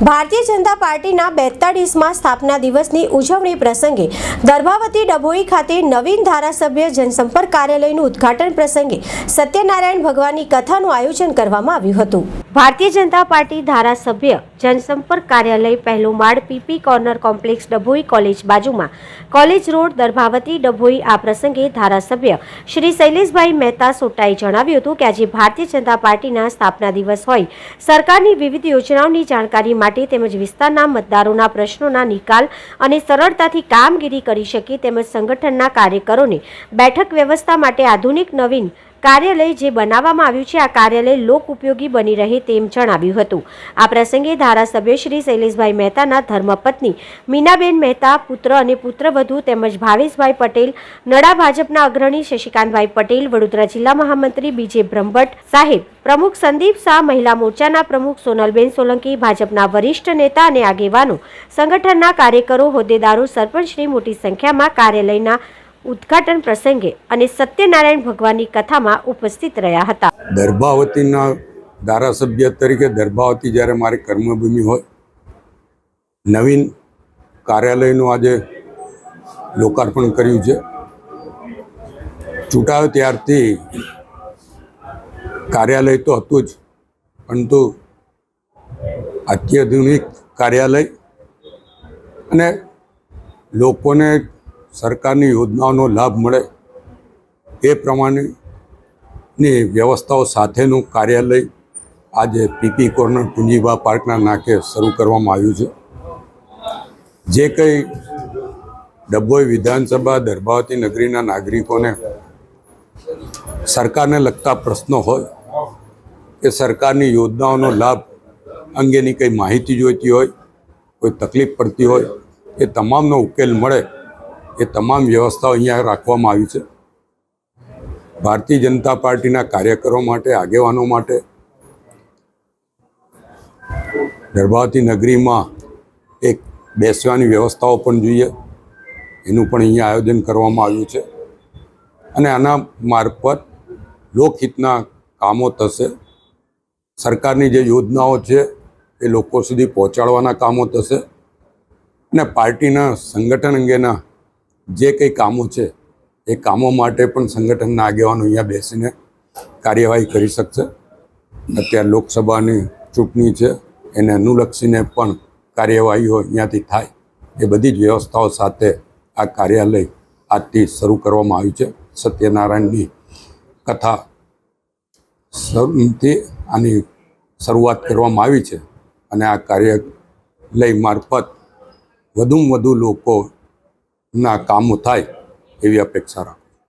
ભારતીય જનતા પાર્ટીના બેતાળીસમાં સ્થાપના દિવસની ઉજવણી પ્રસંગે દર્ભાવતી ડભોઈ ખાતે નવીન ધારાસભ્ય જનસંપર્ક કાર્યાલયનું ઉદ્ઘાટન પ્રસંગે સત્યનારાયણ ભગવાનની કથાનું આયોજન કરવામાં આવ્યું હતું. ભારતીય જનતા પાર્ટી ધારાસભ્ય જનસંપર્ક કાર્યાલય પહેલો માળ PP corner complex Dabhoi college બાજુમાં. કોલેજ રોડ દર્ભાવતી ડભોઈ આ પ્રસંગે ધારાસભ્ય શ્રી શૈલેષભાઈ મહેતા સોટાએ જણાવ્યું હતું કે આજે ભારતીય જનતા પાર્ટીના સ્થાપના દિવસ હોય. સરકારની વિવિધ યોજનાઓની જાણકારી માટે તેમજ વિસ્તારના મતદારોના પ્રશ્નોના નિકાલ અને સરળતાથી કામગીરી કરી શકે તેમજ સંગઠનના કાર્યકરોને બેઠક વ્યવસ્થા માટે આધુનિક નવીન કાર્યાલય જે બનાવવામાં આવ્યું છે, આ કાર્યાલય લોક ઉપયોગી બની રહે તેમ જણાવ્યું હતું. આ પ્રસંગે ધારાસભ્ય શ્રી શૈલેષભાઈ મહેતાના ધર્મપત્ની મીનાબેન મહેતા, પુત્ર અને પુત્રવધુ તેમજ ભાવેશભાઈ પટેલ, નડા ભાજપના અગ્રણી શશિકાંતભાઈ પટેલ, વડોદરા જિલ્લા મહામંત્રી બીજે બ્રહ્મભટ્ટ સાહેબ, પ્રમુખ સંદીપ શાહ, મહિલા મોરચાના પ્રમુખ સોનલબેન સોલંકી, ભાજપના વરિષ્ઠ નેતા અને આગેવાનો, સંગઠનના કાર્યકરો, હોદ્દેદારો, સરપંચની મોટી સંખ્યામાં કાર્યાલયના ઉદ્ઘાટન પ્રસંગે અને સત્યનારાયણ ભગવાનની કથામાં ઉપસ્થિત રહ્યા હતા. દર્ભાવતીના ધારાસભ્ય તરીકે દર્ભાવતી જ્યારે મારી કર્મભૂમિ હોય, નવીન કાર્યાલયનું આજે લોકાર્પણ કર્યું છે. ચૂંટાયો ત્યારથી કાર્યાલય તો હતું જ, પરંતુ અત્યાધુનિક કાર્યાલય અને લોકોને સરકારની યોજનાઓનો લાભ મળે એ પ્રમાણેની વ્યવસ્થાઓ સાથેનું કાર્યાલય આજે પીપી કોર્નર પુંજીબા પાર્કના નાકે શરૂ કરવામાં આવ્યું છે. જે કંઈ ડભોઈ વિધાનસભા, દર્ભાવતી નગરીના નાગરિકોને સરકારને લગતા પ્રશ્નો હોય કે સરકારની યોજનાઓનો લાભ અંગેની કંઈ માહિતી જોઈતી હોય, કોઈ તકલીફ પડતી હોય, એ તમામનો ઉકેલ મળે એ તમામ વ્યવસ્થાઓ અહીંયા રાખવામાં આવી છે. ભારતીય જનતા પાર્ટીના કાર્યકરો માટે, આગેવાનો માટે ગર્ભાવતી નગરીમાં એક બેસવાની વ્યવસ્થાઓ પણ જોઈએ. એનું પણ અહીંયા આયોજન કરવામાં આવ્યું છે. અને આના મારફત લોકહિતના કામો થશે. સરકારની જે યોજનાઓ છે એ લોકો સુધી પહોંચાડવાના કામો થશે. અને પાર્ટીના સંગઠન અંગેના જે કંઈ કામો છે, એ કામો માટે પણ સંગઠનના આગેવાનો અહીંયા બેસીને કાર્યવાહી કરી શકશે. અત્યારે લોકસભાની ચૂંટણી છે, એને અનુલક્ષીને પણ કાર્યવાહીઓ અહીંયાથી થાય. એ બધી જ વ્યવસ્થાઓ સાથે આ કાર્યાલય આજથી શરૂ કરવામાં આવ્યું છે. સત્યનારાયણની કથા શરૂથી આની શરૂઆત કરવામાં આવી છે. અને આ કાર્યાલય મારફત વધુમાં વધુ લોકોના કામો થાય એવી અપેક્ષા રાખું.